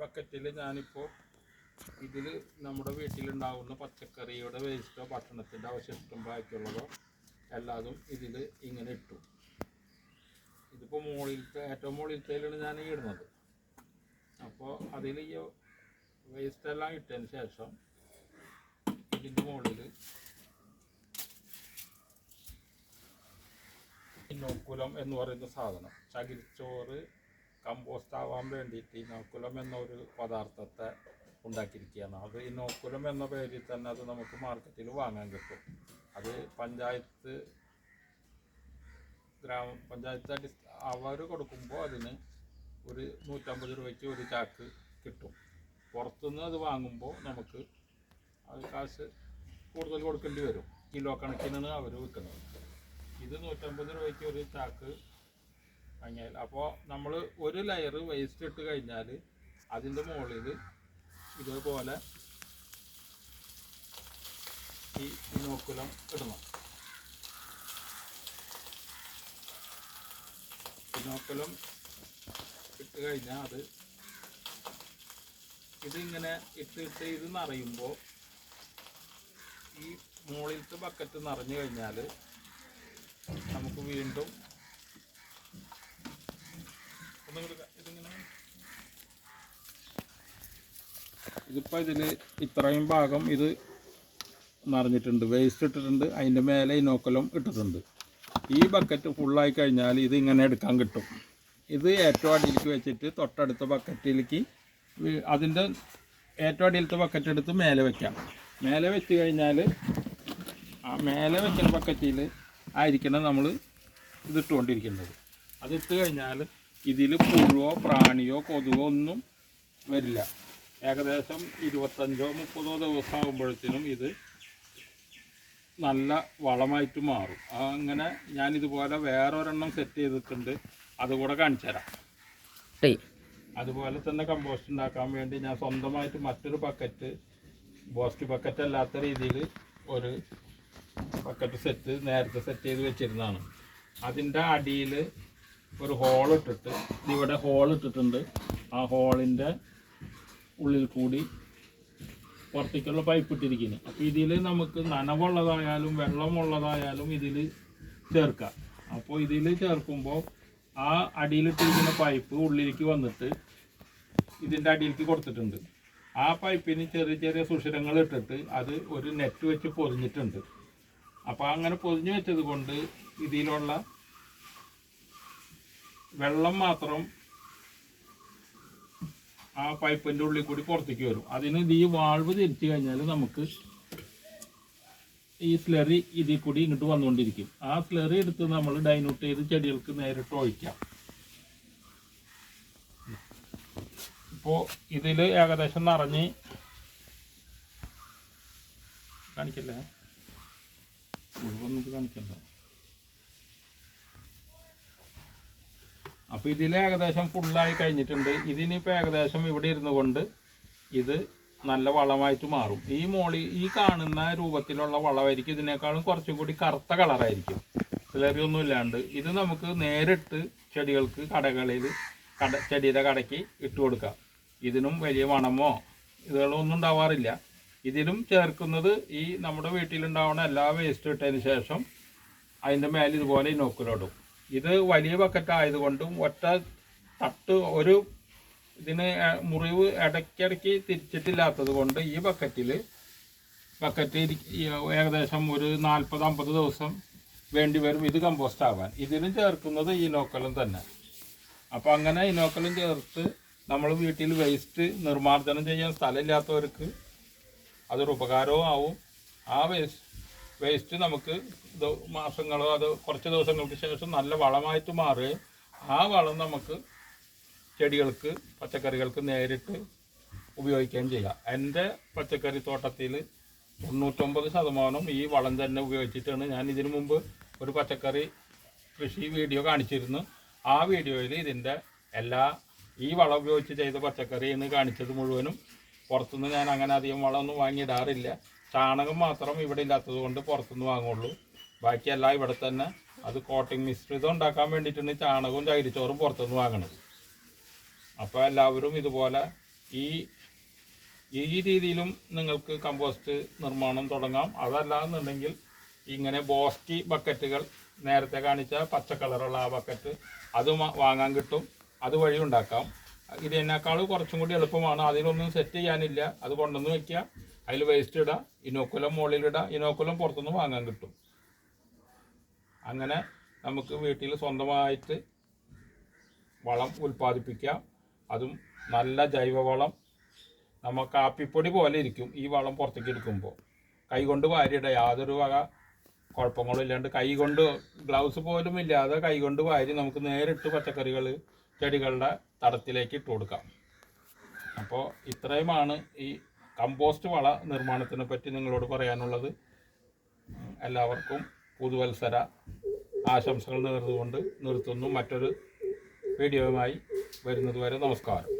ബക്കറ്റിൽ ഞാനിപ്പോൾ ഇതിൽ നമ്മുടെ വീട്ടിലുണ്ടാകുന്ന പച്ചക്കറിയുടെ വേസ്റ്റോ ഭക്ഷണത്തിന്റെ അവശിഷ്ടം ബാക്കിയുള്ളതോ എല്ലാതും ഇതിൽ ഇങ്ങനെ ഇട്ടു. ഇതിപ്പോൾ മുകളിലത്തെ ഏറ്റവും മുകളിലത്തേലാണ് ഞാൻ ഇടുന്നത്. അപ്പോൾ അതിൽ ഈ വേസ്റ്റ് എല്ലാം ഇട്ടതിന് ശേഷം ഇതിന്റെ മുകളിൽ ഇന്നോക്കുലം എന്ന് പറയുന്ന സാധനം ചകിരിച്ചോറ് കമ്പോസ്റ്റ് ആവാൻ വേണ്ടിയിട്ട് ഇനോക്കുലം എന്ന ഒരു പദാർത്ഥത്തെ ഉണ്ടാക്കിയിരിക്കുകയാണ്. അത് ഇനോക്കുലം എന്ന പേരിൽ തന്നെ അത് നമുക്ക് മാർക്കറ്റിൽ വാങ്ങാൻ കിട്ടും. അത് പഞ്ചായത്ത് ഗ്രാമ പഞ്ചായത്ത് അടി അവർ കൊടുക്കുമ്പോൾ അതിന് ഒരു നൂറ്റമ്പത് രൂപയ്ക്ക് ഒരു ചാക്ക് കിട്ടും. പുറത്തുനിന്ന് അത് വാങ്ങുമ്പോൾ നമുക്ക് അത് കാശ് കൂടുതൽ കൊടുക്കേണ്ടി വരും. കിലോ കണക്കിനാണ് അവർ വിൽക്കുന്നത്. ഇത് നൂറ്റമ്പത് രൂപയ്ക്ക് ഒരു ചാക്ക് വാങ്ങിയാൽ അപ്പോൾ നമ്മൾ ഒരു ലെയർ വേസ്റ്റ് ഇട്ട് കഴിഞ്ഞാൽ അതിന്റെ മുകളിൽ ഇതേപോലെ ഈ ഇനോക്കുലം ഇടണം. ഇനോക്കുലം ഇട്ട് കഴിഞ്ഞാൽ അത് ഇതിങ്ങനെ ഇട്ട് ഇട്ട് ഇത് നിറയുമ്പോൾ ഈ മുകളിലത്തെ ബക്കറ്റ് നിറഞ്ഞു കഴിഞ്ഞാൽ നമുക്ക് വീണ്ടും ഒന്നും കൂടി ക- ഇതിങ്ങനെ ഇതിപ്പോൾ ഇതിൽ ഇത്രയും ഭാഗം ഇത് നിറഞ്ഞിട്ടുണ്ട് വേസ്റ്റ് ഇട്ടിട്ടുണ്ട് അതിന്റെ മേലെ ഇനോക്കലം ഇട്ടിട്ടുണ്ട്. ഈ ബക്കറ്റ് ഫുള്ളായി കഴിഞ്ഞാൽ ഇത് ഇങ്ങനെ എടുക്കാൻ കിട്ടും. ഇത് ഏറ്റവും അടിയിലേക്ക് വെച്ചിട്ട് തൊട്ടടുത്ത ബക്കറ്റിലേക്ക് അതിന്റെ ഏറ്റവും അടിയിലത്തെ ബക്കറ്റ് എടുത്ത് മേലെ വെക്കാം. മേലെ വെച്ച് കഴിഞ്ഞാൽ ആ മേലെ വെക്കുന്ന ബക്കറ്റിൽ ആയിരിക്കണം നമ്മൾ ഇതിട്ടുകൊണ്ടിരിക്കുന്നത് അതിട്ട് കഴിഞ്ഞാൽ ഇതിൽ പുഴുവോ പ്രാണിയോ കൊതുകോ ഒന്നും വരില്ല. ഏകദേശം ഇരുപത്തഞ്ചോ മുപ്പതോ ദിവസമാകുമ്പോഴത്തേനും ഇത് നല്ല വളമായിട്ട് മാറും. അങ്ങനെ ഞാനിതുപോലെ വേറൊരെണ്ണം സെറ്റ് ചെയ്തിട്ടുണ്ട്. അതുകൂടെ കാണിച്ചു തരാം. അതുപോലെ തന്നെ കമ്പോസ്റ്റ് ഉണ്ടാക്കാൻ വേണ്ടി ഞാൻ സ്വന്തമായിട്ട് മറ്റൊരു ബക്കറ്റ് ബോസ്റ്റ് ബക്കറ്റ് അല്ലാത്ത രീതിയിൽ ഒരു ബക്കറ്റ് സെറ്റ് നേരത്തെ സെറ്റ് ചെയ്ത് വെച്ചിരുന്നതാണ്. അതിന്റെ അടിയിൽ ഒരു ഹോൾ ഇട്ടിട്ട് ഇവിടെ ഹോൾ ഇട്ടിട്ടുണ്ട്. ആ ഹോളിന്റെ ഉള്ളിൽ കൂടി പുറത്തേക്കുള്ള പൈപ്പ് ഇട്ടിരിക്കുന്നു. അപ്പോൾ ഇതിൽ നമുക്ക് നനവുള്ളതായാലും വെള്ളമുള്ളതായാലും ഇതിൽ ചേർക്കാം. അപ്പോൾ ഇതിൽ ചേർക്കുമ്പോൾ ആ അടിയിലിട്ടിരിക്കുന്ന പൈപ്പ് ഉള്ളിലേക്ക് വന്നിട്ട് ഇതിന്റെ അടിയിലേക്ക് കൊടുത്തിട്ടുണ്ട്. ആ പൈപ്പിന് ചെറിയ ചെറിയ സുഷിരങ്ങൾ ഇട്ടിട്ട് അത് ഒരു നെറ്റ് വെച്ച് പൊതിഞ്ഞിട്ടുണ്ട്. അപ്പോൾ അങ്ങനെ പൊതിഞ്ഞു വെച്ചത് കൊണ്ട് ഇതിലുള്ള വെള്ളം മാത്രം ആ പൈപ്പിന്റെ ഉള്ളിൽ കൂടി പുറത്തേക്ക് വരും. അതിന് ഈ വാൾവ് തിരിച്ചു കഴിഞ്ഞാൽ നമുക്ക് ഈ സ്ലറി ഇതിൽ കൂടി ഇങ്ങോട്ട് വന്നുകൊണ്ടിരിക്കും. ആ സ്ലറി എടുത്ത് നമ്മൾ ഡൈനൂട്ട് ചെയ്ത് ചെടികൾക്ക് നേരിട്ട് ഒഴിക്കാം. ഇപ്പോൾ ഇതിൽ ഏകദേശം നിറഞ്ഞ് കാണിക്കല്ലേ? മുഴുവൻ നമുക്ക് അപ്പോൾ ഇതിൽ ഏകദേശം ഫുള്ളായി കഴിഞ്ഞിട്ടുണ്ട്. ഇതിനിപ്പോൾ ഏകദേശം ഇവിടെ ഇരുന്നു കൊണ്ട് ഇത് നല്ല വളമായിട്ട് മാറും. ഈ മോളി ഈ കാണുന്ന രൂപത്തിലുള്ള വളമായിരിക്കും. ഇതിനേക്കാളും കുറച്ചും കൂടി കറുത്ത കളറായിരിക്കും. ചിലറിയൊന്നും ഇല്ലാണ്ട്. ഇത് നമുക്ക് നേരിട്ട് ചെടികൾക്ക് കടകളിൽ കട ചെടിയുടെ കടയ്ക്ക് ഇട്ട് കൊടുക്കാം. ഇതിനും വലിയ മണമോ ഇതുകളൊന്നും ഉണ്ടാവാറില്ല. ഇതിലും ചേർക്കുന്നത് ഈ നമ്മുടെ വീട്ടിലുണ്ടാവുന്ന എല്ലാ വേസ്റ്റ് ഇട്ടതിന് ശേഷം അതിന്റെ മേലെ ഇതുപോലെ ഇനോക്കുലോടും ഇത് വലിയ ബക്കറ്റ് ആയതുകൊണ്ടും ഒറ്റ തട്ട് ഒരു ഇതിന് മുറിവ് ഇടയ്ക്കിടയ്ക്ക് തിരിച്ചിട്ടില്ലാത്തത് കൊണ്ട് ഈ ബക്കറ്റിൽ ബക്കറ്റ് ഏകദേശം ഒരു നാൽപ്പത് അമ്പത് ദിവസം വേണ്ടി വരും ഇത് കമ്പോസ്റ്റ് ആവാൻ. ഇതിനും ചേർക്കുന്നത് ഈ നോക്കലും തന്നെ. അപ്പോൾ അങ്ങനെ ഇനോക്കലും ചേർത്ത് നമ്മൾ വീട്ടിൽ വേസ്റ്റ് നിർമ്മാർജനം ചെയ്യാൻ സ്ഥലമില്ലാത്തവർക്ക് അതൊരു ഉപകാരവും ആവും. ആ വേസ്റ്റ് വേസ്റ്റ് നമുക്ക് മാസങ്ങളോ അത് കുറച്ച് ദിവസങ്ങൾക്ക് ശേഷം നല്ല വളമായിട്ട് മാറുകയും ആ വളം നമുക്ക് ചെടികൾക്ക് പച്ചക്കറികൾക്ക് നേരിട്ട് ഉപയോഗിക്കുകയും ചെയ്യാം. എന്റെ പച്ചക്കറി തോട്ടത്തിൽ തൊണ്ണൂറ്റൊമ്പത് ശതമാനം ഈ വളം തന്നെ ഉപയോഗിച്ചിട്ടാണ് ഞാൻ ഇതിനു മുമ്പ് ഒരു പച്ചക്കറി കൃഷി വീഡിയോ കാണിച്ചിരുന്നു. ആ വീഡിയോയിൽ ഇതിന്റെ എല്ലാ ഈ വളം ഉപയോഗിച്ച് ചെയ്ത പച്ചക്കറി എന്ന് കാണിച്ചത് മുഴുവനും പുറത്തുനിന്ന് ഞാൻ അങ്ങനെ അധികം വളമൊന്നും വാങ്ങിയിടാറില്ല. ചാണകം മാത്രം ഇവിടെ ഇല്ലാത്തത് കൊണ്ട് പുറത്തുനിന്ന് വാങ്ങുള്ളൂ. ബാക്കിയെല്ലാം ഇവിടെ തന്നെ. അത് കോട്ടിംഗ് മിശ്രിതം ഉണ്ടാക്കാൻ വേണ്ടിയിട്ടാണ് ചാണകവും ചകിരിച്ചോറും പുറത്തുനിന്ന് വാങ്ങണത്. അപ്പോൾ എല്ലാവരും ഇതുപോലെ ഈ ഈ രീതിയിലും നിങ്ങൾക്ക് കമ്പോസ്റ്റ് നിർമ്മാണം തുടങ്ങാം. അതല്ലാന്നുണ്ടെങ്കിൽ ഇങ്ങനെ ബോസ്റ്റി ബക്കറ്റുകൾ നേരത്തെ കാണിച്ച പച്ച കളറുള്ള ആ ബക്കറ്റ് അത് വാങ്ങാൻ കിട്ടും. അതുവഴി ഉണ്ടാക്കാം. ഇതിനേക്കാൾ കുറച്ചും കൂടി എളുപ്പമാണ്. അതിലൊന്നും സെറ്റ് ചെയ്യാനില്ല. അത് കൊണ്ടുവന്ന് വെക്കുക. അതിൽ വേസ്റ്റ് ഇടാം ഇനോക്കുലം മുകളിലിടുക ഇനോക്കുലം പുറത്തുനിന്ന് വാങ്ങാൻ കിട്ടും. അങ്ങനെ നമുക്ക് വീട്ടിൽ സ്വന്തമായിട്ട് വളം ഉൽപ്പാദിപ്പിക്കാം. അതും നല്ല ജൈവവളം. നമ്മ കാപ്പിപ്പൊടി പോലെ ഇരിക്കും ഈ വളം പുറത്തേക്ക് എടുക്കുമ്പോൾ കൈകൊണ്ട് വാരിയിട യാതൊരു വക കുഴപ്പങ്ങളും ഇല്ലാണ്ട് കൈ കൊണ്ട് ഗ്ലൗസ് പോലും ഇല്ലാതെ കൈ കൊണ്ട് വാരി നമുക്ക് നേരിട്ട് പച്ചക്കറികൾ ചെടികളുടെ തടത്തിലേക്ക് ഇട്ട് കൊടുക്കാം. അപ്പോൾ ഇത്രയുമാണ് ഈ കമ്പോസ്റ്റ് വള നിർമ്മാണത്തിനെ പറ്റി നിങ്ങളോട് പറയാനുള്ളത്. എല്ലാവർക്കും പുതുവത്സര ആശംസകൾ നേർന്നുകൊണ്ട് നിർത്തുന്നു. മറ്റൊരു വീഡിയോയുമായി വരുന്നതുവരെ നമസ്കാരം.